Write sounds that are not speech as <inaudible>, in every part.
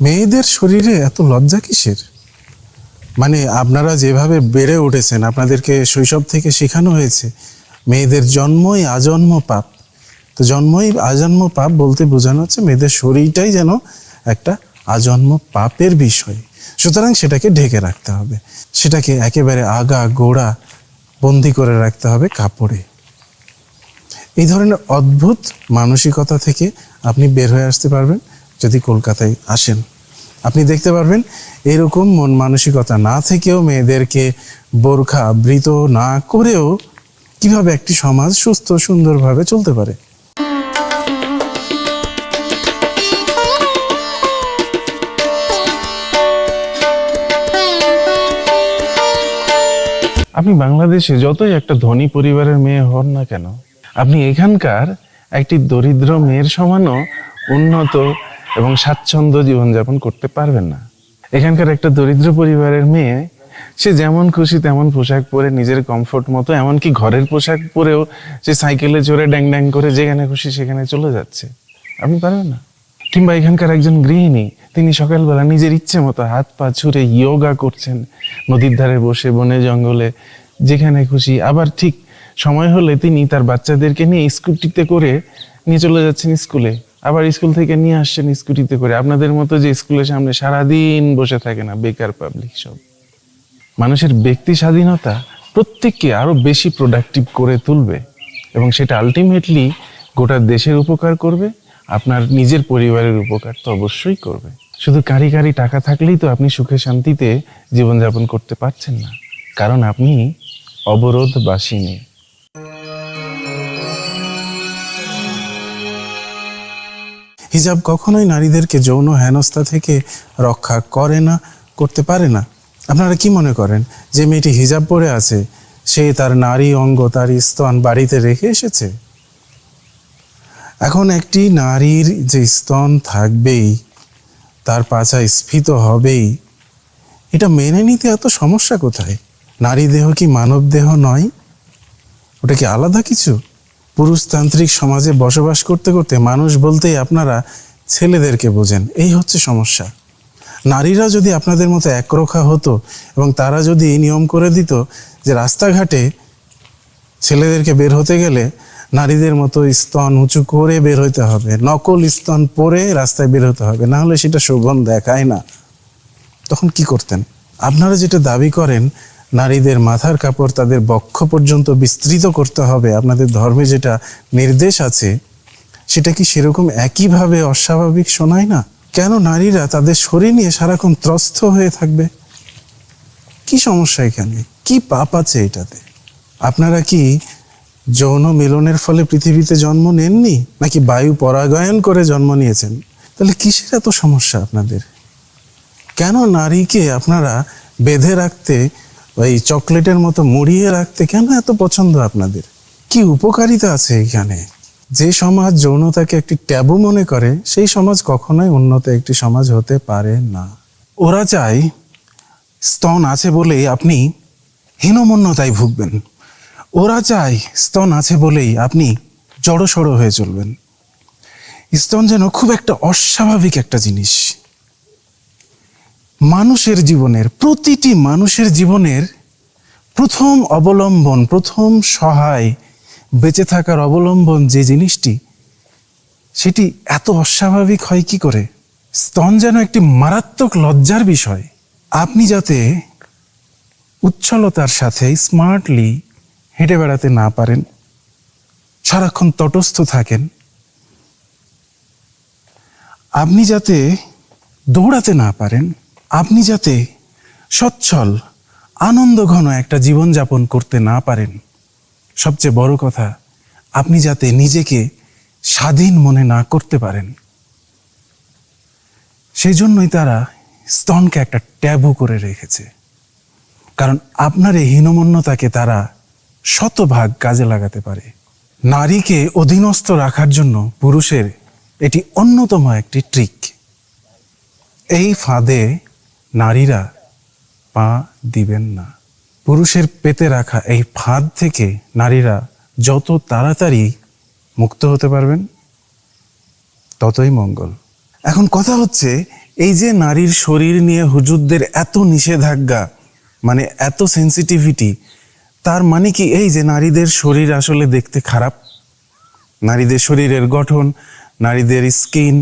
মেয়েদের শরীরে এত লজ্জা কিসের? মানে আপনারা যেভাবে বেড়ে উঠেছেন, আপনাদেরকে শৈশব থেকে শেখানো হয়েছে, মেয়েদের জন্মই আজন্ম পাপ। তো জন্মই আজন্ম পাপ বলতে বোঝানো হচ্ছে মেয়েদের শরীরটাই যেন একটা আজন্ম পাপের বিষয়। সুতরাং সেটাকে ঢেকে রাখতে হবে। সেটাকে একেবারে আগা, গোড়া বন্দি করে রাখতে হবে কাপড়ে। এই ধরনের অদ্ভুত মানসিকতা থেকে আপনি বের হয়ে আসতে পারবেন। যদি কলকাতায় আসেন, আপনি দেখতে পারবেন এরকম মন মানসিকতা না থেকেও মেয়েদেরকে বোরখা বৃত না করেও কীভাবে একটি সমাজ সুস্থ, সুন্দরভাবে চলতে পারে। আপনি বাংলাদেশে যতই একটা ধনী পরিবারের মেয়ে হন না কেন, আপনি এখানকার একটি দরিদ্র মেয়ের সমানও উন্নত এবং স্বাচ্ছন্দ্য জীবনযাপন করতে পারবেন না। এখানকার একটা দরিদ্র পরিবারের মেয়ে, সে যেমন খুশি তেমন পোশাক পরে নিজের কমফোর্ট মতো, এমনকি ঘরের পোশাক পরেও সে সাইকেলে চড়ে ড্যাং ড্যাং করে যেখানে খুশি সেখানে চলে যাচ্ছে। আপনি পারবেন না। কিংবা এখানকার একজন গৃহিণী, তিনি সকালবেলা নিজের ইচ্ছে মতো হাত পা ছুঁড়ে ইয়োগা করছেন নদীর ধারে বসে বনে জঙ্গলে, যেখানে খুশি। আবার ঠিক সময় হলে তিনি তার বাচ্চাদেরকে নিয়ে স্কুটিতে করে নিয়ে চলে যাচ্ছেন স্কুলে। আবার স্কুল থেকে নিয়ে আসছেন স্কুটিতে করে। আপনাদের মতো যে স্কুলের সামনে সারাদিন বসে থাকে না, বেকার পাবলিক সব। মানুষের ব্যক্তি স্বাধীনতা প্রত্যেককে আরও বেশি প্রোডাক্টিভ করে তুলবে এবং সেটা আলটিমেটলি গোটা দেশের উপকার করবে, আপনার নিজের পরিবারের উপকার তো অবশ্যই করবে। শুধু কারি কারি টাকা থাকলেই তো আপনি সুখে শান্তিতে জীবনযাপন করতে পারছেন না। কারণ আপনি অবরোধবাসী নেই হিজাব কখনোই নারীদেরকে যৌন হেনস্থা থেকে রক্ষা করে না, করতে পারে না। আপনারা কি মনে করেন? যে মেয়েটি হিজাব পরে আছে, সে তার নারী অঙ্গ, তার স্তন বাড়িতে রেখে এসেছে? এখন একটি নারীর যে স্তন থাকবেই, তার পাছা স্ফীত হবেই, এটা মেনে নিতে এত সমস্যা কোথায়? নারী দেহ কি মানব দেহ নয়? ওটা কি আলাদা কিছু? পুরুষতান্ত্রিক সমাজে বসবাস করতে করতে মানুষ বলতেই আপনারা ছেলেদেরকে বোঝেন। এই হচ্ছে সমস্যা। নারীরা যদি আপনাদের মতো একরোখা হতো এবং তারা যদি নিয়ম করে দিত যে রাস্তাঘাটে ছেলেদেরকে বের হতে গেলে নারীদের মতো স্তন উঁচু করে বের হতে হবে, নকল স্তন পরে রাস্তায় বের হতে হবে না হলে সেটা শোভন দেখায় না। তখন কি করতেন? আপনারা যেটা দাবি করেন নারীদের মাথার কাপড় তাদের বক্ষ পর্যন্ত বিস্তৃত করতে হবে। আপনাদের ধর্মে যেটা নির্দেশ আছে, সেটা কি সেরকম একইভাবে অস্বাভাবিক শোনায় না? কেন নারীরা তাদের শরীর নিয়ে সারাক্ষণ ত্রস্ত হয়ে থাকবে? কি সমস্যা এখানে? কি পাপ আছে এটাতে? আপনারা কি যৌন মিলনের ফলে পৃথিবীতে জন্ম নেননি? নাকি বায়ু পরাগায়ন করে জন্ম নিয়েছেন? তাহলে কিসের এত সমস্যা আপনাদের? কেন নারীকে আপনারা বেঁধে রাখতে ওই চকলেটের মতো মুড়িয়ে রাখতে কেন এত পছন্দ আপনাদের? কি উপকারিতা আছে এখানে? যে সমাজ যৌনতাকে একটি ট্যাবু মনে করে, সেই সমাজ কখনোই উন্নত একটি সমাজ হতে পারে না। ওরা চায়, স্তন আছে বলেই আপনি হীনমন্যতায় ভুগবেন। ওরা চায়, স্তন আছে বলেই আপনি জড়সড় হয়ে চলবেন। স্তন যেন খুব একটা অস্বাভাবিক একটা জিনিস। মানুষের জীবনের, প্রতিটি মানুষের জীবনের প্রথম অবলম্বন, প্রথম সহায় বেঁচে থাকার অবলম্বন যে জিনিসটি, সেটি এত অস্বাভাবিক হয় কি করে? স্তন যেন একটি মারাত্মক লজ্জার বিষয়। আপনি যাতে উচ্ছলতার সাথে স্মার্টলি হেঁটে বেড়াতে না পারেন, সারাক্ষণ তটস্থ থাকেন, আপনি যাতে দৌড়াতে না পারেন আপনি যাতে সচ্ছল আনন্দ ঘন একটা জীবনযাপন করতে না পারেন। সবচেয়ে বড় কথা, আপনি যাতে নিজেকে স্বাধীন মনে না করতে পারেন। সেই জন্যই তারা স্তনকে একটা ট্যাবু করে রেখেছে। কারণ আপনার এই হীনমন্যতাকে তারা শতভাগ কাজে লাগাতে পারে। নারীকে অধীনস্থ রাখার জন্য পুরুষের এটি অন্যতম একটি ট্রিক। এই ফাঁদে নারীরা পা দিবেন না। পুরুষের পেতে রাখা এই ফাঁদ থেকে নারীরা যত তাড়াতাড়ি মুক্ত হতে পারবেন, ততই মঙ্গল। এখন কথা হচ্ছে, এই যে নারীর শরীর নিয়ে হুজুরদের এত নিষেধাজ্ঞা মানে এত সেন্সিটিভিটি তার মানে কি এই যে নারীদের শরীর আসলে দেখতে খারাপ? নারীদের শরীরের গঠন, নারীদের স্কিন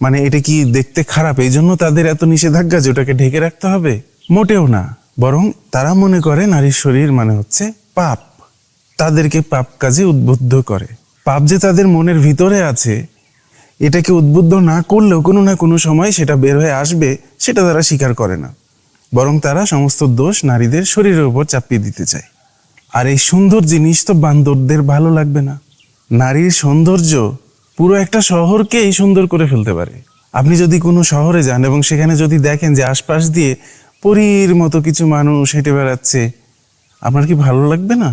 মানে এটা কি দেখতে খারাপ? এই জন্য তাদের এত নিষেধাজ্ঞা যে ওটাকে ঢেকে রাখতে হবে? মোটেও না। বরং তারা মনে করে নারীর শরীর মানে হচ্ছে পাপ। তাদেরকে পাপ কাজে উদ্বুদ্ধ করে। পাপ যে তাদের মনের ভিতরে আছে, এটাকে উদ্বুদ্ধ না করলেও কোনো না কোনো সময় সেটা বের হয়ে আসবে, সেটা তারা স্বীকার করে না। বরং তারা সমস্ত দোষ নারীদের শরীরের উপর চাপিয়ে দিতে চায়। আর এই সুন্দর জিনিস তো বান্দরদের ভালো লাগবে না। নারীর সৌন্দর্য পুরো একটা শহরকেই সুন্দর করে ফেলতে পারে। আপনি যদি কোনো শহরে যান এবং সেখানে যদি দেখেন যে আশপাশ দিয়ে পরীর মতো কিছু মানুষ হেঁটে বেড়াচ্ছে, আপনার কি ভালো লাগবে না?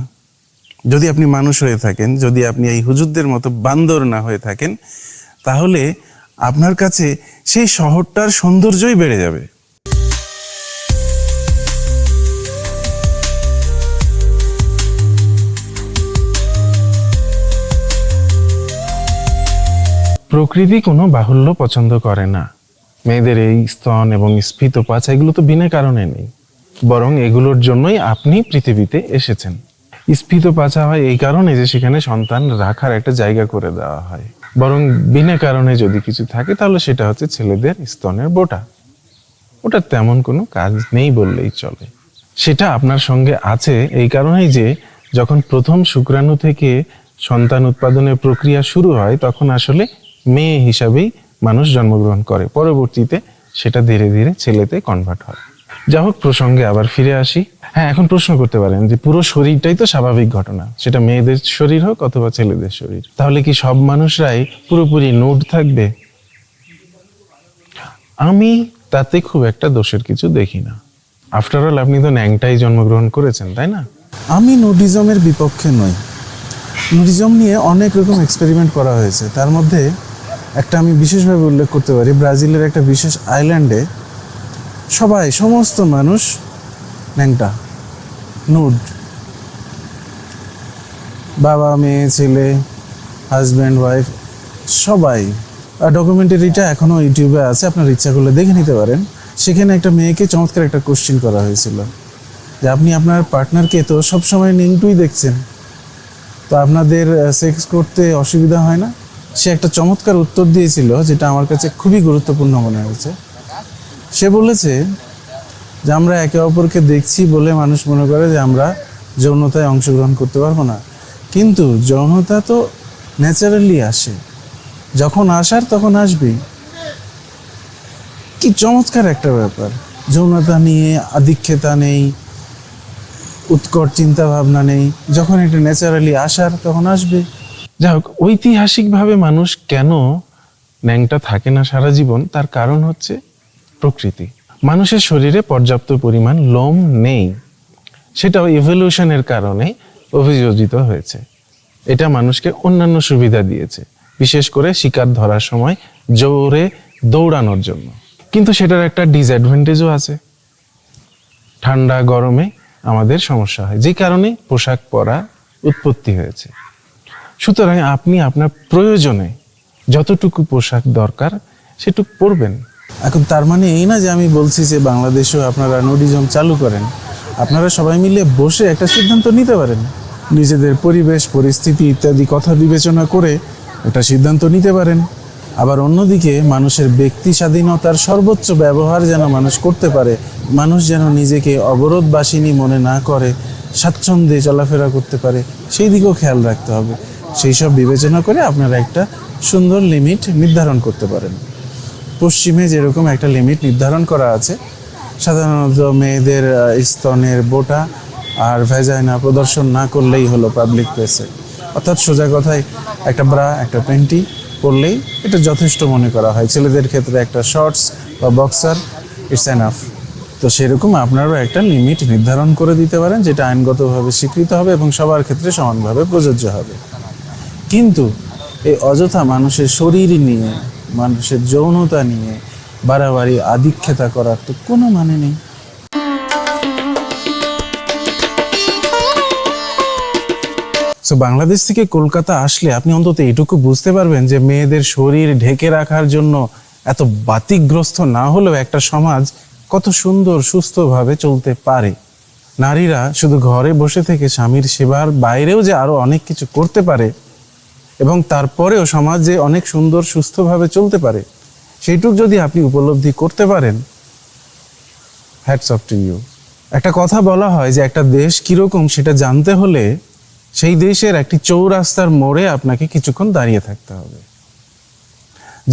যদি আপনি মানুষ হয়ে থাকেন, যদি আপনি এই হুজুরদের মতো বান্দর না হয়ে থাকেন, তাহলে আপনার কাছে সেই শহরটার সৌন্দর্যই বেড়ে যাবে। প্রকৃতি কোনো বাহুল্য পছন্দ করে না। মেয়েদের এই স্তন এবং স্ফীত পাছা এগুলো তো বিনা কারণে নেই। বরং এগুলোর জন্যই আপনি পৃথিবীতে এসেছেন। স্ফীত পাছা হয় এই কারণে যে সেখানে সন্তান রাখার একটা জায়গা করে দেওয়া হয়। বরং বিনা কারণে যদি কিছু থাকে, তাহলে সেটা হচ্ছে ছেলেদের স্তনের বোটা। ওটার তেমন কোনো কাজ নেই বললেই চলে। সেটা আপনার সঙ্গে আছে এই কারণেই যে, যখন প্রথম শুক্রাণু থেকে সন্তান উৎপাদনের প্রক্রিয়া শুরু হয়, তখন আসলে মেয়ে হিসাবেই মানুষ জন্মগ্রহণ করে। পরবর্তীতে সেটা ধীরে ধীরে ছেলেতে কনভার্ট হয়। যা হোক, প্রসঙ্গে আবার ফিরে আসি। হ্যাঁ এখন প্রশ্ন করতে পারেন যে পুরো শরীরটাই তো স্বাভাবিক ঘটনা। সেটা মেয়েদের শরীর হোক অথবা ছেলেদের শরীর। তাহলে কি সব মানুষরাই পুরোপুরি নোট থাকবে? আমি তাতে খুব একটা দোষের কিছু দেখি না। আফটার অল আপনি তো ন্যাংটাই জন্মগ্রহণ করেছেন, তাই না? আমি নুডিজমের বিপক্ষে নই। নুডিজম নিয়ে অনেক রকম এক্সপেরিমেন্ট করা হয়েছে। তার মধ্যে একটা আমি বিশেষভাবে উল্লেখ করতে পারি, ব্রাজিলের একটা বিশেষ আইল্যান্ডে সবাই, সমস্ত মানুষ ন্যাংটা, নুড। বাবা, মেয়ে, ছেলে হাজব্যান্ড ওয়াইফ সবাই। আর ডকুমেন্টারিটা এখনও ইউটিউবে আছে, আপনার ইচ্ছা করলে দেখে নিতে পারেন। সেখানে একটা মেয়েকে চমৎকার একটা কোশ্চিন করা হয়েছিল যে, আপনি আপনার পার্টনারকে তো সবসময় নিংটুই দেখছেন। তো আপনাদের সেক্স করতে অসুবিধা হয় না? সে একটা চমৎকার উত্তর দিয়েছিল, যেটা আমার কাছে খুবই গুরুত্বপূর্ণ মনে হয়েছে। সে বলেছে যে, আমরা একে অপরকে দেখছি বলে মানুষ মনে করে যে, আমরা যৌনতায় অংশগ্রহণ করতে পারব না। কিন্তু যৌনতা তো ন্যাচারালি আসে। যখন আসার তখন আসবেই। কি চমৎকার একটা ব্যাপার। যৌনতা নিয়ে আধিক্ষেতা নেই, উৎকট চিন্তা ভাবনা নেই। যখন এটা ন্যাচারালি আসার তখন আসবে। যাই হোক, ঐতিহাসিকভাবে মানুষ কেন ন্যাংটা থাকে না সারা জীবন? তার কারণ হচ্ছে প্রকৃতি। মানুষের শরীরে পর্যাপ্ত পরিমাণ লোম নেই। সেটাও ইভলিউশনের কারণে অভিযোজিত হয়েছে। এটা মানুষকে অন্যান্য সুবিধা দিয়েছে, বিশেষ করে শিকার ধরার সময় জোরে দৌড়ানোর জন্য। কিন্তু সেটার একটা ডিসঅ্যাডভান্টেজও আছে। ঠান্ডা গরমে আমাদের সমস্যা হয়, যে কারণে পোশাক পরা উৎপত্তি হয়েছে। সুতরাং আপনি আপনার প্রয়োজনে যতটুকু পোশাক দরকার সেটুকু পরবেন। এখন তার মানে এই না যে আমি বলছি যে বাংলাদেশেও আপনারা নুডিজম চালু করেন, আপনারা সবাই মিলে বসে একটা সিদ্ধান্ত নিতে পারেন। নিজেদের পরিবেশ, পরিস্থিতি ইত্যাদি কথা বিবেচনা করে একটা সিদ্ধান্ত নিতে পারেন। আবার অন্যদিকে মানুষের ব্যক্তি স্বাধীনতার সর্বোচ্চ ব্যবহার যেন মানুষ করতে পারে, মানুষ যেন নিজেকে অবরোধবাসিনী মনে না করে, স্বাচ্ছন্দ্যে চলাফেরা করতে পারে, সেই দিকেও খেয়াল রাখতে হবে। সেই সব বিবেচনা করে আপনারা একটা সুন্দর লিমিট নির্ধারণ করতে পারেন। পশ্চিমে যেরকম একটা লিমিট নির্ধারণ করা আছে, সাধারণত মেয়েদের স্তনের বোটা আর ভেজাইনা প্রদর্শন না করলেই হলো পাবলিক প্লেসে অর্থাৎ সোজা কথায় একটা ব্রা একটা প্যান্টি পরলেই এটা যথেষ্ট মনে করা হয়। ছেলেদের ক্ষেত্রে একটা শর্টস বা বক্সার ইটস এনাফ তো সেরকম আপনারও একটা লিমিট নির্ধারণ করে দিতে পারেন, যেটা আইনগতভাবে স্বীকৃত হবে এবং সবার ক্ষেত্রে সমানভাবে প্রযোজ্য হবে। কিন্তু এই অযথা মানুষের শরীর নিয়ে, মানুষের যৌনতা নিয়ে, বাড়াবাড়ি আধিক্ষেতা করার তো কোনো মানে নেই। সো বাংলাদেশ থেকে কলকাতা আসলে আপনি অন্তত এটুকু বুঝতে পারবেন যে মেয়েদের শরীর ঢেকে রাখার জন্য এত বাতিগ্রস্ত না হলেও একটা সমাজ কত সুন্দর, সুস্থভাবে চলতে পারে। নারীরা শুধু ঘরে বসে থেকে স্বামীর সেবার বাইরেও যে আরও অনেক কিছু করতে পারে এবং তারপরেও সমাজে অনেক সুন্দর, সুস্থভাবে চলতে পারে, সেইটুক যদি আপনি উপলব্ধি করতে পারেন হ্যাটস অফ টু ইউ একটা কথা বলা হয় যে একটা দেশ কীরকম সেটা জানতে হলে সেই দেশের একটি চৌরাস্তার মোড়ে আপনাকে কিছুক্ষণ দাঁড়িয়ে থাকতে হবে।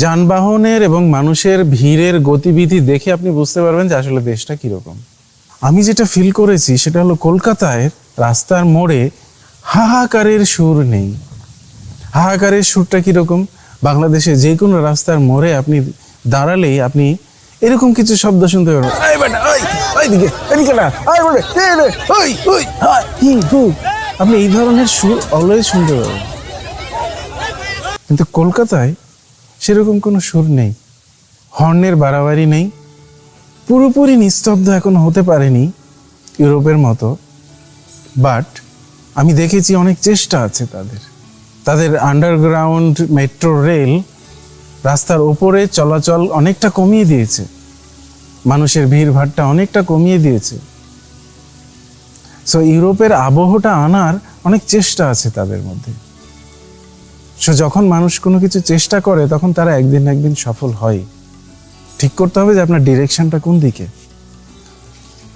যানবাহনের এবং মানুষের ভিড়ের গতিবিধি দেখে আপনি বুঝতে পারবেন যে আসলে দেশটা কীরকম। আমি যেটা ফিল করেছি সেটা হলো কলকাতায় রাস্তার মোড়ে হাহাকারের সুর নেই। হাহাকারের সুরটা কীরকম? বাংলাদেশে যে কোনো রাস্তার মোড়ে আপনি দাঁড়ালেই আপনি এরকম কিছু শব্দ শুনতে পারবেন। আপনি এই ধরনের সুর অলওয়েজ শুনতে পাবেন। কিন্তু কলকাতায় সেরকম কোনো সুর নেই। হর্নের বাড়াবাড়ি নেই। পুরোপুরি নিস্তব্ধ এখন হতে পারেনি ইউরোপের মতো। বাট আমি দেখেছি অনেক চেষ্টা আছে তাদের। তাদের আন্ডারগ্রাউন্ড মেট্রো রেল রাস্তার ওপরে চলাচল অনেকটা কমিয়ে দিয়েছে। মানুষের ভিড় ভাড়টা অনেকটা কমিয়ে দিয়েছে। সো ইউরোপের আবহটা আনার অনেক চেষ্টা আছে তাদের মধ্যে। সো যখন মানুষ কোনো কিছু চেষ্টা করে, তখন তারা একদিন একদিন সফল হয়। ঠিক করতে হবে যে আপনার ডিরেকশনটা কোন দিকে।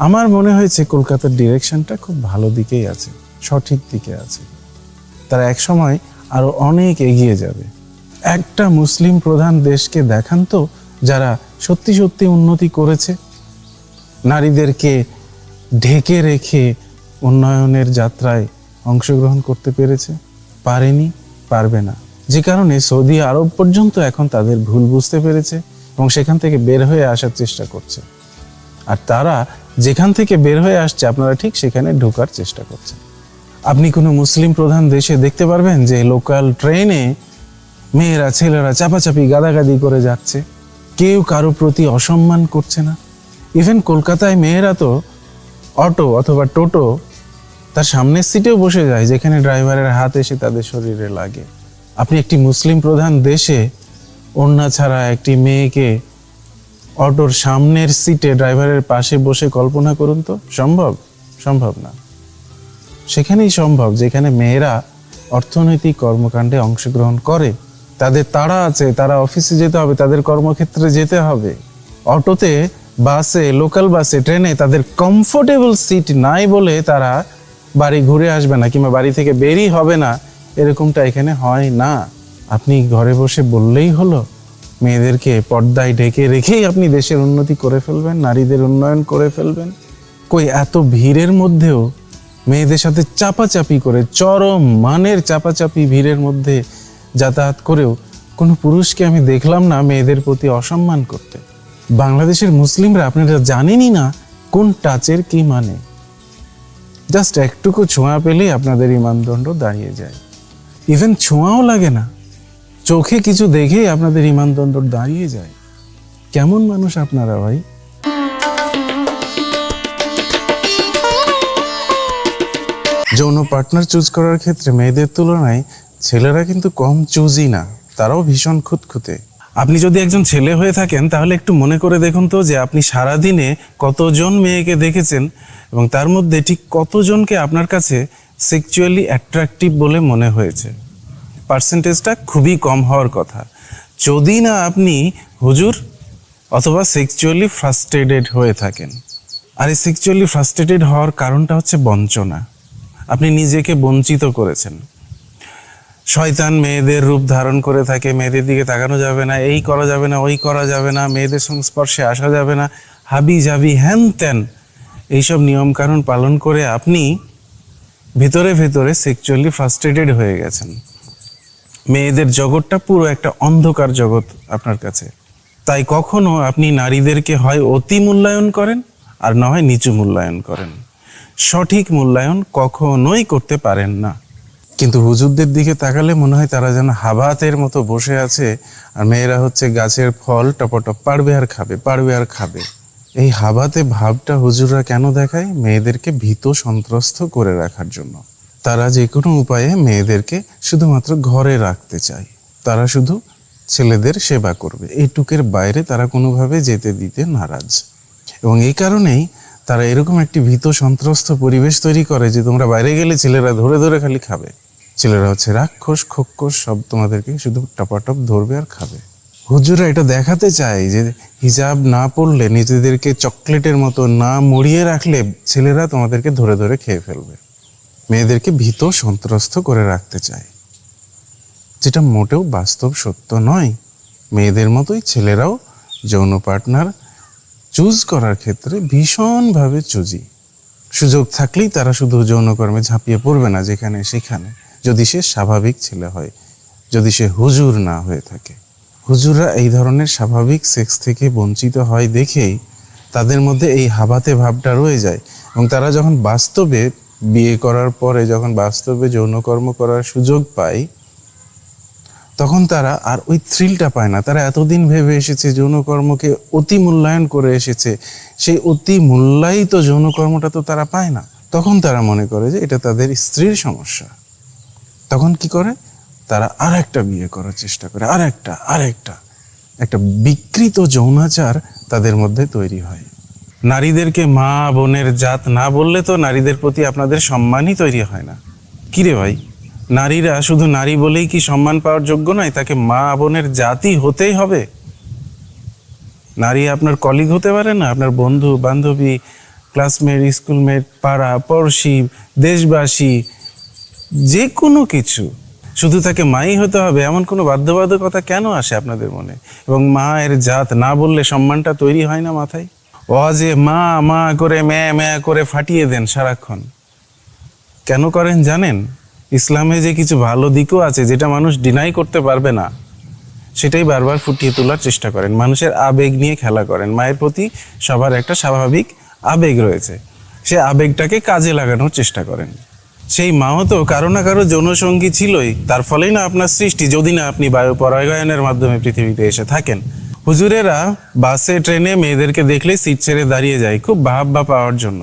আমার মনে হয়েছে কলকাতার ডিরেকশনটা খুব ভালো দিকেই আছে, সঠিক দিকে আছে। তারা এক সময় আরও অনেক এগিয়ে যাবে। একটা মুসলিম প্রধান দেশকে দেখান তো, যারা সত্যি সত্যি উন্নতি করেছে। নারীদেরকে ঢেকে রেখে উন্নয়নের যাত্রায় অংশগ্রহণ করতে পেরেছে। পারেনি, পারবে না। যে কারণে সৌদি আরব পর্যন্ত এখন তাদের ভুল বুঝতে পেরেছে এবং সেখান থেকে বের হয়ে আসার চেষ্টা করছে। আর তারা যেখান থেকে বের হয়ে আসছে, আপনারা ঠিক সেখানে ঢোকার চেষ্টা করছেন। আপনি কোনো মুসলিম প্রধান দেশে দেখতে পারবেন যে লোকাল ট্রেনে মেয়েরা, ছেলেরা চাপাচাপি, গাদাগাদি করে যাচ্ছে। কেউ কারও প্রতি অসম্মান করছে না। ইভেন কলকাতায় মেয়েরা তো অটো অথবা টোটো তার সামনের সিটেও বসে যায়, যেখানে ড্রাইভারের হাত এসে তাদের শরীরে লাগে। আপনি একটি মুসলিম প্রধান দেশে ওড়না ছাড়া একটি মেয়েকে অটোর সামনের সিটে ড্রাইভারের পাশে বসে কল্পনা করুন তো? সম্ভব? সম্ভব না। সেখানেই সম্ভব যেখানে মেয়েরা অর্থনৈতিক কর্মকাণ্ডে অংশগ্রহণ করে। তাদের তাড়া আছে, তারা অফিসে যেতে হবে, তাদের কর্মক্ষেত্রে যেতে হবে। অটোতে, বাসে, লোকাল বাসে, ট্রেনে তাদের কমফোর্টেবল সিট নাই বলে তারা বাড়ি ঘুরে আসবে না কিংবা বাড়ি থেকে বেরই হবে না, এরকমটা এখানে হয় না। আপনি ঘরে বসে বললেই হলো, মেয়েদেরকে পর্দায় ঢেকে রেখেই আপনি দেশের উন্নতি করে ফেলবেন, নারীদের উন্নয়ন করে ফেলবেন। কই, এত ভিড়ের মধ্যেও মেয়েদের সাথে চাপাচাপি করে, চরম মানের চাপাচাপি ভিড়ের মধ্যে যাতায়াত করেও কোনো পুরুষকে আমি দেখলাম না মেয়েদের প্রতি অসম্মান করতে। বাংলাদেশের মুসলিমরা আপনারা জানেনই না কোন টাচের কি মানে। জাস্ট একটুকু ছোঁয়া পেলেই আপনাদের ইমানদণ্ড দাঁড়িয়ে যায়। ইভেন ছোঁয়াও লাগে না। চোখে কিছু দেখেই আপনাদের ইমানদণ্ড দাঁড়িয়ে যায়। কেমন মানুষ আপনারা ভাই? যৌন পার্টনার চুজ করার ক্ষেত্রে মেয়েদের তুলনায় ছেলেরা কিন্তু কম চুজই না, তারাও ভীষণ খুঁতখুঁতে। আপনি যদি একজন ছেলে হয়ে থাকেন, তাহলে একটু মনে করে দেখুন তো যে আপনি সারাদিনে কতজন মেয়েকে দেখেছেন এবং তার মধ্যে ঠিক কতজনকে আপনার কাছে সেক্সুয়ালি অ্যাট্রাকটিভ বলে মনে হয়েছে। পার্সেন্টেজটা খুবই কম হওয়ার কথা। যদি না আপনি হুজুর অথবা সেক্সুয়ালি ফ্রাস্ট্রেটেড হয়ে থাকেন। আর এই সেক্সুয়ালি ফ্রাস্ট্রেটেড হওয়ার কারণটা হচ্ছে বঞ্চনা। আপনি নিজেকে বঞ্চিত করেছেন। শয়তান মেয়েদের রূপ ধারণ করে থাকে, মেয়েদের দিকে তাকানো যাবে না, এই করা যাবে না, ওই করা যাবে না, মেয়েদের সংস্পর্শে আসা যাবে না, হাবি জাবি হ্যান ত্যান এইসব নিয়মকানুন পালন করে আপনি ভিতরে ভেতরে সেক্সুয়ালি ফ্রাস্ট্রেটেড হয়ে গেছেন। মেয়েদের জগৎটা পুরো একটা অন্ধকার জগৎ আপনার কাছে। তাই কখনো আপনি নারীদেরকে হয় অতি মূল্যায়ন করেন আর না হয় নিচু মূল্যায়ন করেন। সঠিক মূল্যায়ন কখনোই করতে পারেন না। কিন্তু হুজুরদের দিকে তাকালে মনে হয় তারা যেন হাবাতের মতো বসে আছে আর মেয়েরা হচ্ছে গাছের ফল টপটপ পারবে আর খাবে, পারবে আর খাবে। এই হাবাতে ভাবটা হুজুররা কেন দেখায়? মেয়েদেরকে ভীত সন্ত্রস্ত করে রাখার জন্য। তারা যে কোনো উপায়ে মেয়েদেরকে শুধুমাত্র ঘরে রাখতে চায়। তারা শুধু ছেলেদের সেবা করবে। এইটুকের বাইরে তারা কোনোভাবে যেতে দিতে নারাজ। এবং এই কারণেই তারা এরকম একটি ভীত সন্ত্রস্ত পরিবেশ তৈরি করে যে তোমরা বাইরে গেলে ছেলেরা ধরে ধরে খালি খাবে। ছেলেরা হচ্ছে রাক্ষস, খোক্ষস, সব তোমাদেরকে শুধু টপাটপ ধরবে আর খাবে। হুজুরা এটা দেখাতে চায় যে হিজাব না পড়লে, নিজেদেরকে চকলেটের মতো না মুড়িয়ে রাখলে ছেলেরা তোমাদেরকে ধরে ধরে খেয়ে ফেলবে। মেয়েদেরকে ভীত সন্ত্রস্ত করে রাখতে চায়। যেটা মোটেও বাস্তব সত্য নয়। মেয়েদের মতোই ছেলেরাও যৌন পার্টনার চুজ করার ক্ষেত্রে ভীষণভাবে চুজি সুযোগ থাকলেই তারা শুধু যৌনকর্মে ঝাঁপিয়ে পড়বে না, যেখানে সেখানে। যদি সে স্বাভাবিক ছেলে হয়, যদি সে হুজুর না হয়ে থাকে। হুজুররা এই ধরনের স্বাভাবিক সেক্স থেকে বঞ্চিত হয় দেখেই তাদের মধ্যে এই হাবাতে ভাবটা রয়ে যায় এবং তারা যখন বাস্তবে বিয়ে করার পরে, যখন বাস্তবে যৌনকর্ম করার সুযোগ পায় তখন তারা আর ওই থ্রিলটা পায় না। তারা এতদিন ভেবে এসেছে যৌনকর্মকে অতি মূল্যায়ন করে এসেছে। সেই অতি মূল্যায়িত যৌনকর্মটা তো তারা পায় না। তখন তারা মনে করে যে এটা তাদের স্ত্রীর সমস্যা। তখন কি করে? তারা আর একটা বিয়ে করার চেষ্টা করে। আর একটা আর একটা একটা বিকৃত যৌনাচার তাদের মধ্যে তৈরি হয়। নারীদেরকে মা বোনের জাত না বললে তো নারীদের প্রতি আপনাদের সম্মানই তৈরি হয় না। কিরে ভাই? নারীরা শুধু নারী বলেই কি সম্মান পাওয়ার যোগ্য নয়, তাকে মা বোনের জাতি হতেই হবে? নারী আপনার কলিগ হতে পারে না, আপনার বন্ধু, বান্ধবী ক্লাসমেট স্কুলমেট পাড়া, পড়শি, দেশবাসী, যে কোনো কিছু। শুধু তাকে মাই হতে হবে, এমন কোনো বাধ্যবাধকতা কেন আসে আপনাদের মনে? এবং মায়ের জাত না বললে সম্মানটা তৈরি হয় না মাথায়? যে মা মা করে ম্যা ম্যা করে ফাটিয়ে দেন সারাক্ষণ। কেন করেন জানেন? ইসলামে যে কিছু ভালো দিকও আছে, যেটা মানুষ ডিনাই করতে পারবে না, সেটাই বারবার ফুটিয়ে তোলার চেষ্টা করেন। মানুষের আবেগ নিয়ে খেলা করেন। মায়ের প্রতি সবার একটা স্বাভাবিক আবেগ রয়েছে। সে আবেগটাকে কাজে লাগানোর চেষ্টা করেন। সেই মাও তো কারও না কারও যৌনসঙ্গী ছিলই। তার ফলেই না আপনার সৃষ্টি, যদি না আপনি বায়ু পরাগায়নের মাধ্যমে পৃথিবীতে এসে থাকেন। হুজুরেরা বাসে, ট্রেনে মেয়েদেরকে দেখলে সিট ছেড়ে দাঁড়িয়ে যায়। খুব ভাব বা পাওয়ার জন্য।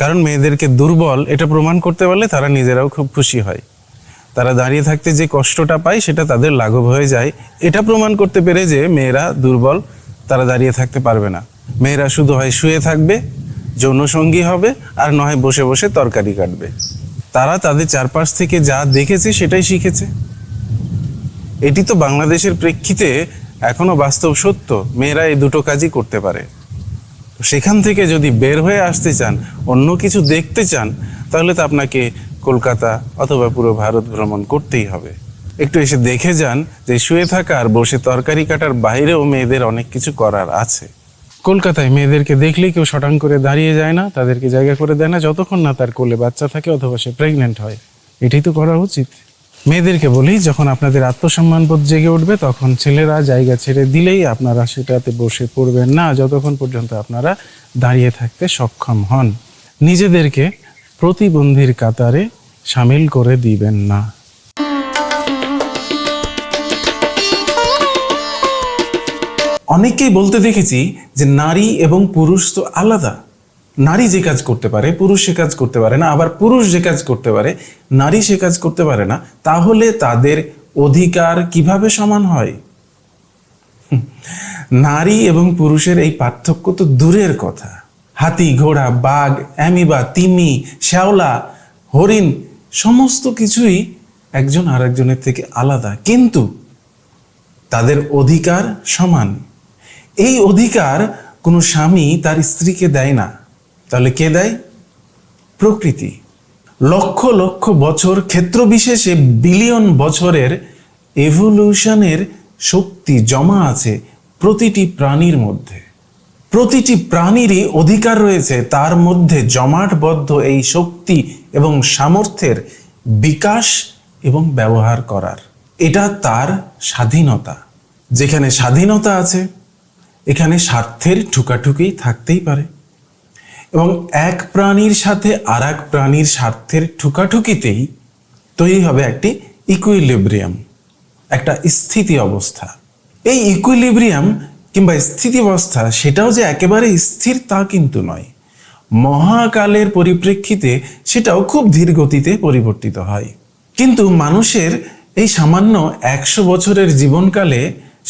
কারণ মেয়েদেরকে দুর্বল এটা প্রমাণ করতে পারলে তারা নিজেরাও খুব খুশি হয়। তারা দাঁড়িয়ে থাকতে যে কষ্টটা পায় সেটা তাদের লাঘব হয়ে যায়। এটা প্রমাণ করতে পেরে যে মেয়েরা দুর্বল, তারা দাঁড়িয়ে থাকতে পারবে না। মেয়েরা শুধু হয় শুয়ে থাকবে যৌনসঙ্গী হবে আর নয় বসে বসে তরকারি কাটবে। তারা তাদের চারপাশ থেকে যা দেখেছে সেটাই শিখেছে। এটি তো বাংলাদেশের প্রেক্ষিতে এখনও বাস্তব সত্য। মেয়েরা এই দুটো কাজই করতে পারে। সেখান থেকে যদি বের হয়ে আসতে চান, অন্য কিছু দেখতে চান, তাহলে তো আপনাকে কলকাতা অথবা পুরো ভারত ভ্রমণ করতেই হবে। একটু এসে দেখে যান যে শুয়ে থাকা আর বসে তরকারি কাটার বাইরেও মেয়েদের অনেক কিছু করার আছে। কলকাতায় মেয়েদেরকে দেখলেই কেউ শটাং করে দাঁড়িয়ে যায় না, তাদেরকে জায়গা করে দেয় না, যতক্ষণ না তার কোলে বাচ্চা থাকে অথবা সে প্রেগনেন্ট হয়। এটাই তো করা উচিত। মেয়েদেরকে বলি, যখন আপনাদের আত্মসম্মানবোধ জেগে উঠবে, তখন ছেলেরা জায়গা ছেড়ে দিলেই আপনারা সেটাতে বসে পড়বেন না। যতক্ষণ পর্যন্ত আপনারা দাঁড়িয়ে থাকতে সক্ষম হন, নিজেদেরকে প্রতিবন্ধীর কাতারে সামিল করে দিবেন না। অনেককেই বলতে দেখেছি যে নারী এবং পুরুষ তো আলাদা। নারী যে কাজ করতে পারে, পুরুষ সে কাজ করতে পারে না, আবার পুরুষ যে কাজ করতে পারে, নারী সে কাজ করতে পারে না, তাহলে তাদের অধিকার কীভাবে সমান হয়? নারী এবং পুরুষের এই পার্থক্য তো দূরের কথা। হাতি, ঘোড়া, বাঘ, অ্যামিবা, তিমি, শ্যাওলা, হরিণ, সমস্ত কিছুই একজন আরেকজনের থেকে আলাদা। কিন্তু তাদের অধিকার সমান। এই অধিকার কোনো স্বামী তার স্ত্রীকে দেয় না। তাহলে কে দেয়? প্রকৃতি। লক্ষ লক্ষ বছর ক্ষেত্র বিশেষে বিলিয়ন বছরের এভলিউশনের শক্তি জমা আছে প্রতিটি প্রাণীর মধ্যে। প্রতিটি প্রাণীরই অধিকার রয়েছে, তার মধ্যে জমাটবদ্ধ এই শক্তি এবং সামর্থ্যের বিকাশ এবং ব্যবহার করার। এটা তার স্বাধীনতা। যেখানে স্বাধীনতা আছে, এখানে স্বার্থের ঠুকাঠুকি থাকতেই পারে। এবং এক প্রাণীর সাথে আর এক প্রাণীর স্বার্থের ঠুকাঠুকিতেই তৈরি হবে একটি ইকুইলিব্রিয়াম একটা স্থিতি অবস্থা। এই ইকুইলিব্রিয়াম কিংবা স্থিতি অবস্থা, সেটাও যে একেবারে স্থির তা কিন্তু নয়। মহাকালের পরিপ্রেক্ষিতে সেটাও খুব ধীর গতিতে পরিবর্তিত হয়। কিন্তু মানুষের এই সামান্য একশো বছরের জীবনকালে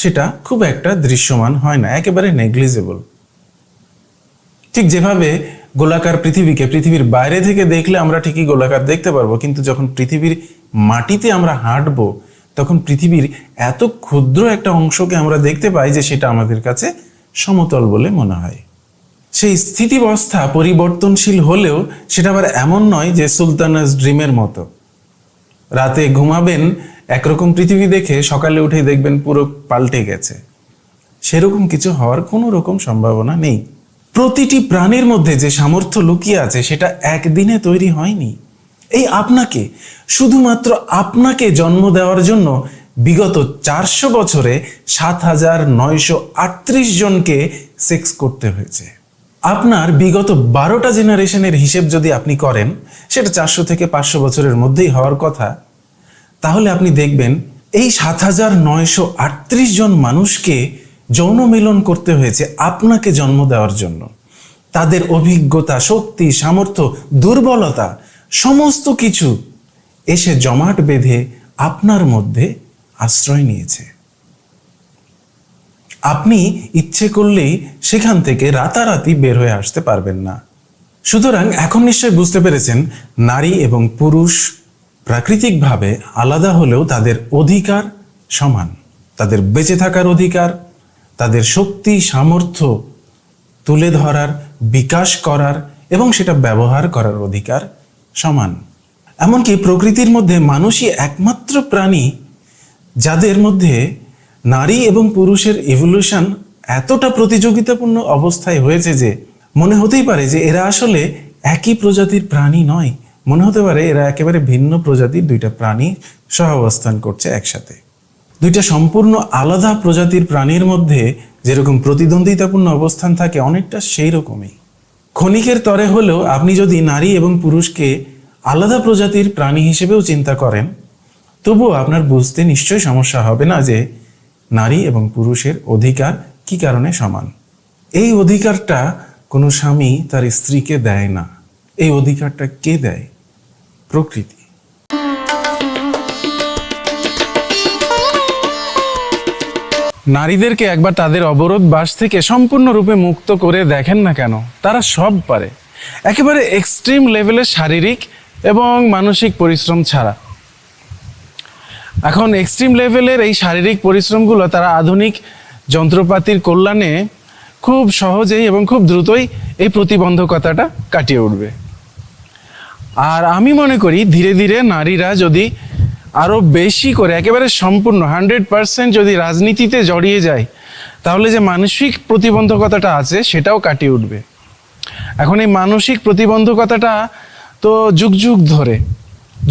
সেটা খুব একটা দৃশ্যমান হয় না, একেবারে নেগলিজেবল ঠিক যেভাবে গোলাকার পৃথিবীকে, পৃথিবীর বাইরে থেকে দেখলে আমরা ঠিকই গোলাকার দেখতে পারব, কিন্তু যখন পৃথিবীর মাটিতে আমরা হাঁটবো, তখন পৃথিবীর এত ক্ষুদ্র একটা অংশকে আমরা দেখতে পাই যে সেটা আমাদের কাছে সমতল বলে মনে হয়। সেই স্থিতিবস্থা পরিবর্তনশীল হলেও সেটা আবার এমন নয় যে সুলতানাস ড্রিমের মতো। রাতে ঘুমাবেন, একরকম পৃথিবী দেখে সকালে উঠে দেখবেন পুরো পাল্টে গেছে। সেরকম কিছু হওয়ার কোনো রকম সম্ভাবনা নেই। প্রতিটি প্রাণীর মধ্যে যে সামর্থ্য লুকিয়ে আছে, সেটা একদিনে তৈরি হয়নি। এই আপনাকে, শুধুমাত্র আপনাকে জন্ম দেওয়ার জন্য বিগত চারশো বছরে সাত হাজার নয়শো আটত্রিশ জনকে সেক্স করতে হয়েছে। আপনার বিগত বারোটা জেনারেশনের হিসেব যদি আপনি করেন, সেটা চারশো থেকে পাঁচশো বছরের মধ্যেই হওয়ার কথা। তাহলে আপনি দেখবেন, এই সাত হাজার নয়শো আটত্রিশ জন মানুষকে যৌন মিলন করতে হয়েছে আপনাকে জন্ম দেওয়ার জন্য। তাদের অভিজ্ঞতা, শক্তি, সামর্থ্য, দুর্বলতা, সমস্ত কিছু এসে জমাট বেঁধে আপনার মধ্যে আশ্রয় নিয়েছে। আপনি ইচ্ছে করলেই সেখান থেকে রাতারাতি বের হয়ে আসতে পারবেন না। সুতরাং এখন নিশ্চয় বুঝতে পেরেছেন, নারী এবং পুরুষ প্রাকৃতিকভাবে আলাদা হলেও তাদের অধিকার সমান, তাদের বেঁচে থাকার অধিকার তাদের শক্তি, সামর্থ্য তুলে ধরার, বিকাশ করার এবং সেটা ব্যবহার করার অধিকার সমান। এমনকি প্রকৃতির মধ্যে মানুষই একমাত্র প্রাণী যাদের মধ্যে নারী এবং পুরুষের ইভলিউশন এতটা প্রতিযোগিতাপূর্ণ অবস্থায় হয়েছে যে মনে হতেই পারে যে এরা আসলে একই প্রজাতির প্রাণী নয়। মনে হতে পারে এরা একেবারে ভিন্ন প্রজাতির দুইটা প্রাণী সহাবস্থান করছে একসাথে। দুইটা সম্পূর্ণ আলাদা প্রজাতির প্রাণীর মধ্যে যেরকম প্রতিদ্বন্দ্বিতাপূর্ণ অবস্থান থাকে অনেকটা সেই রকমই ক্ষণিকের তরে হলেও আপনি যদি নারী এবং পুরুষকে আলাদা প্রজাতির প্রাণী হিসেবেও চিন্তা করেন, তবুও আপনার বুঝতে নিশ্চয়ই সমস্যা হবে না যে নারী এবং পুরুষের অধিকার কি কারণে সমান। এই অধিকারটা কোনো স্বামী তার স্ত্রীকে দেয় না। এই অধিকারটা কে দেয়? প্রকৃতি। নারীদেরকে একবার তাদের অবরোধ বাস থেকে সম্পূর্ণরূপে মুক্ত করে দেখেন না কেন, তারা সব পারে। একেবারে এক্সট্রিম লেভেলের শারীরিক এবং মানসিক পরিশ্রম ছাড়া। এখন এক্সট্রিম লেভেলের এই শারীরিক পরিশ্রমগুলো তারা আধুনিক যন্ত্রপাতির কল্যাণে খুব সহজেই এবং খুব দ্রুতই এই প্রতিবন্ধকতাটা কাটিয়ে উঠবে। আর আমি মনে করি ধীরে ধীরে নারীরা যদি আরও বেশি করে, একেবারে সম্পূর্ণ হান্ড্রেড পার্সেন্ট যদি রাজনীতিতে জড়িয়ে যায়, তাহলে যে মানসিক প্রতিবন্ধকতাটা আছে সেটাও কাটিয়ে উঠবে। এখন এই মানসিক প্রতিবন্ধকতাটা তো যুগ যুগ ধরে,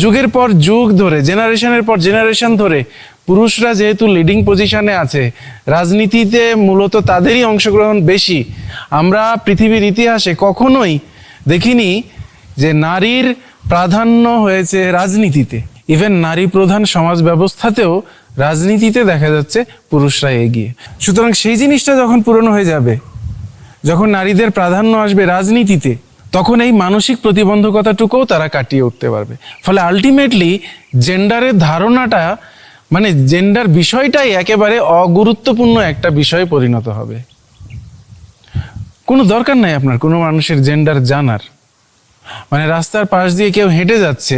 যুগের পর যুগ ধরে জেনারেশনের পর জেনারেশন ধরে, পুরুষরা যেহেতু লিডিং পজিশনে আছে, রাজনীতিতে মূলত তাদেরই অংশগ্রহণ বেশি। আমরা পৃথিবীর ইতিহাসে কখনোই দেখিনি যে নারীর প্রাধান্য হয়েছে রাজনীতিতে। ইভেন নারী প্রধান সমাজ ব্যবস্থাতেও রাজনীতিতে দেখা যাচ্ছে পুরুষরা এগিয়ে। সুতরাং সেই জিনিসটা যখন পূরণ হয়ে যাবে, যখন নারীদের প্রাধান্য আসবে রাজনীতিতে, তখন এই মানসিক প্রতিবন্ধকতাটুকুও তারা কাটিয়ে উঠতে পারবে। ফলে আলটিমেটলি জেন্ডারের ধারণাটা মানে জেন্ডার বিষয়টাই একেবারে অগুরুত্বপূর্ণ একটা বিষয়ে পরিণত হবে। কোনো দরকার নাই আপনার, কোনো মানুষের জেন্ডার জানার। মানে রাস্তার পাশ দিয়ে কেউ হেঁটে যাচ্ছে,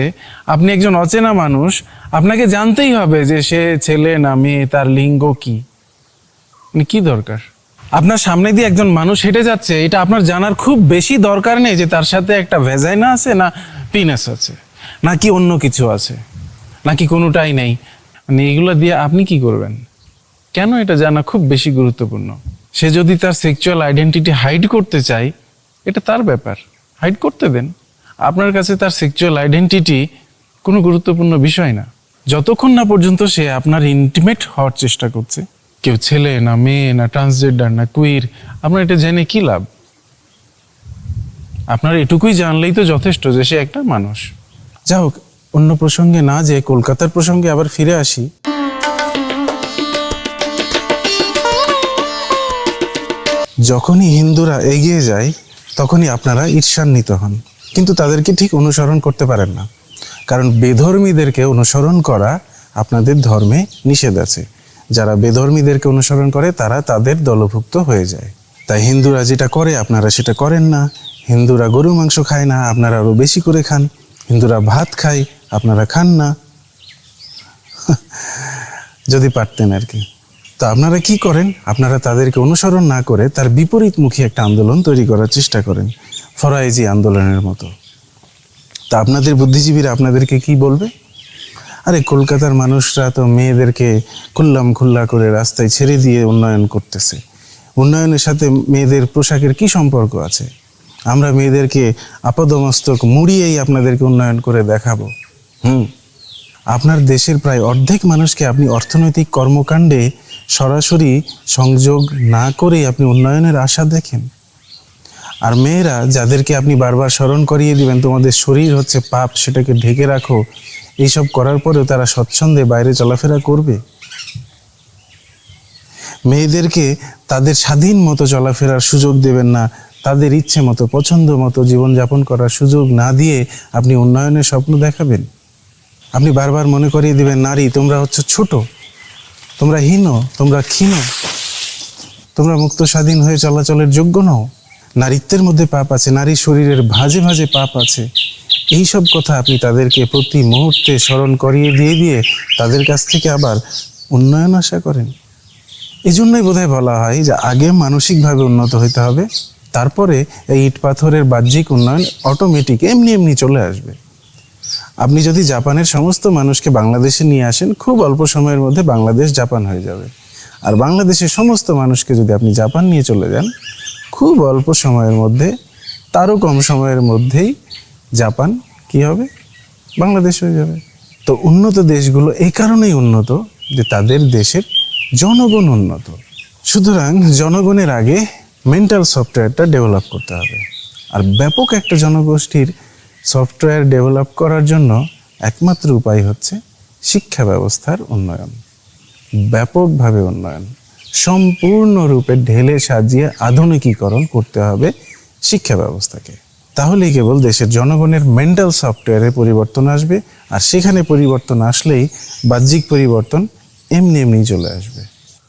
আপনি একজন অচেনা মানুষ, আপনাকে জানতেই হবে যে সে ছেলে না মেয়ে, তার লিঙ্গ কি। মানে কি দরকার? আপনার সামনে দিয়ে একজন মানুষ হেঁটে যাচ্ছে, এটা আপনার জানার খুব বেশি দরকার নেই যে তার সাথে একটা ভেজাইনা আছে না পিনাস আছে, নাকি অন্য কিছু আছে, নাকি কোনোটাই নেই। মানে এগুলো দিয়ে আপনি কি করবেন? কেন এটা জানা খুব বেশি গুরুত্বপূর্ণ? সে যদি তার সেক্সুয়াল আইডেন্টিটি হাইড করতে চায়, এটা তার ব্যাপার। হাইড করতে দেন। আপনার কাছে তার সেক্সুয়াল আইডেন্টিটি কোনো গুরুত্বপূর্ণ বিষয় না। যতক্ষণ না পর্যন্ত সে আপনার ইন্টিমেট হওয়ার চেষ্টা করছে। কেউ ছেলে না মেয়ে, না ট্রান্সজেন্ডার না কুইর আপনার এটা জেনে কি লাভ? আপনার এটুকুই জানলেই তো যথেষ্ট যে সে একটা মানুষ। যা হোক, অন্য প্রসঙ্গে না যে কলকাতার প্রসঙ্গে আবার ফিরে আসি। যখনই হিন্দুরা এগিয়ে যায়, তখনই আপনারা ঈর্ষান্বিত হন। কিন্তু তাদেরকে ঠিক অনুসরণ করতে পারেন না। কারণ বেধর্মীদেরকে অনুসরণ করা আপনাদের ধর্মে নিষেধ আছে। যারা বেধর্মীদেরকে অনুসরণ করে, তারা তাদের দলভুক্ত হয়ে যায়। তাই হিন্দুরা যেটা করে, আপনারা সেটা করেন না। হিন্দুরা গরু মাংস খায় না, আপনারা আরও বেশি করে খান। হিন্দুরা ভাত খায়, আপনারা খান না। <laughs> যদি পারতেন আর কি। তো আপনারা কি করেন? আপনারা তাদেরকে অনুসরণ না করে তার বিপরীতমুখী একটা আন্দোলন তৈরি করার চেষ্টা করেন। ফরাইজি আন্দোলনের মতো। তা আপনাদের বুদ্ধিজীবীরা আপনাদেরকে কি বলবে? আরে, কলকাতার মানুষরা তো মেয়েদেরকে খুল্লাম খুল্লা করে রাস্তায় ছেড়ে দিয়ে উন্নয়ন করতেছে। উন্নয়নের সাথে মেয়েদের পোশাকের কি সম্পর্ক আছে? আমরা মেয়েদেরকে আপদমস্তক মুড়িয়েই আপনাদেরকে উন্নয়ন করে দেখাবো। হুম। আপনার দেশের প্রায় অর্ধেক মানুষকে আপনি অর্থনৈতিক কর্মকাণ্ডে সরাসরি সংযোগ না করেই আপনি উন্নয়নের আশা দেখেন। আর মেয়েরা যাদেরকে আপনি বারবার স্মরণ করিয়ে দিবেন, তোমাদের শরীর হচ্ছে পাপ, সেটাকে ঢেকে রাখো। এইসব করার পরেও তারা স্বচ্ছন্দে বাইরে চলাফেরা করবে। মেয়েদেরকে তাদের স্বাধীন মতো চলাফেরার সুযোগ দেবেন না, তাদের ইচ্ছে মতো, পছন্দ মতো জীবনযাপন করার সুযোগ না দিয়ে আপনি উন্নয়নের স্বপ্ন দেখাবেন। আপনি বারবার মনে করিয়ে দিবেন, নারী, তোমরা হচ্ছে ছোট, তোমরা হীন, তোমরা ক্ষীণ, তোমরা মুক্ত স্বাধীন হয়ে চলাচলের যোগ্য নও। নারীত্বের মধ্যে পাপ আছে, নারী শরীরের ভাঁজে ভাঁজে পাপ আছে। এই সব কথা আপনি তাদেরকে প্রতি মুহূর্তে স্মরণ করিয়ে দিয়ে দিয়ে তাদের কাছ থেকে আবার উন্নয়ন আশা করেন। এই জন্যই বোধহয় বলা হয় যে আগে মানসিকভাবে উন্নত হতে হবে, তারপরে এই ইট পাথরের বাহ্যিক উন্নয়ন অটোমেটিক এমনি এমনি চলে আসবে। আপনি যদি জাপানের সমস্ত মানুষকে বাংলাদেশে নিয়ে আসেন, খুব অল্প সময়ের মধ্যে বাংলাদেশ জাপান হয়ে যাবে। আর বাংলাদেশের সমস্ত মানুষকে যদি আপনি জাপান নিয়ে চলে যান খুব অল্প সময়ের মধ্যে, তারও কম সময়ের মধ্যেই জাপান কি হবে? বাংলাদেশ হয়ে যাবে। তো উন্নত দেশগুলো এই কারণেই উন্নত যে তাদের দেশের জনগণ উন্নত। সুতরাং জনগণের আগে মেন্টাল সফটওয়্যারটা ডেভেলপ করতে হবে। আর ব্যাপক একটা জনগোষ্ঠীর সফটওয়্যার ডেভেলপ করার জন্য একমাত্র উপায় হচ্ছে শিক্ষা ব্যবস্থার উন্নয়ন। ব্যাপকভাবে উন্নয়ন। সম্পূর্ণরূপে ঢেলে সাজিয়ে আধুনিকীকরণ করতে হবে শিক্ষা ব্যবস্থাকে। তাহলেই কেবল দেশের জনগণের মেন্টাল সফটওয়্যারে পরিবর্তন আসবে আর সেখানে পরিবর্তন আসলেই বাহ্যিক পরিবর্তন এমনি এমনি চলে আসবে।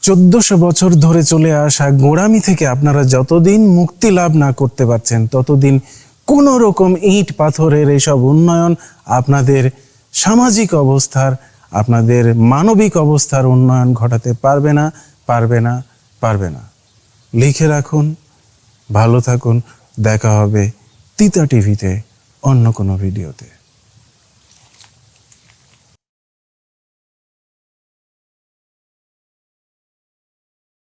চোদ্দশো বছর ধরে চলে আসা গোড়ামি থেকে আপনারা যতদিন মুক্তি লাভ না করতে পারছেন, ততদিন কোনো রকম ইট পাথরের এইসব উন্নয়ন আপনাদের সামাজিক অবস্থার, আপনাদের মানবিক অবস্থার উন্নয়ন ঘটাতে পারবে না। পারবে না পারবে না। লিখে রাখুন, ভালো থাকুন, দেখা হবে তিতা টিভিতে অন্য কোনো ভিডিওতে।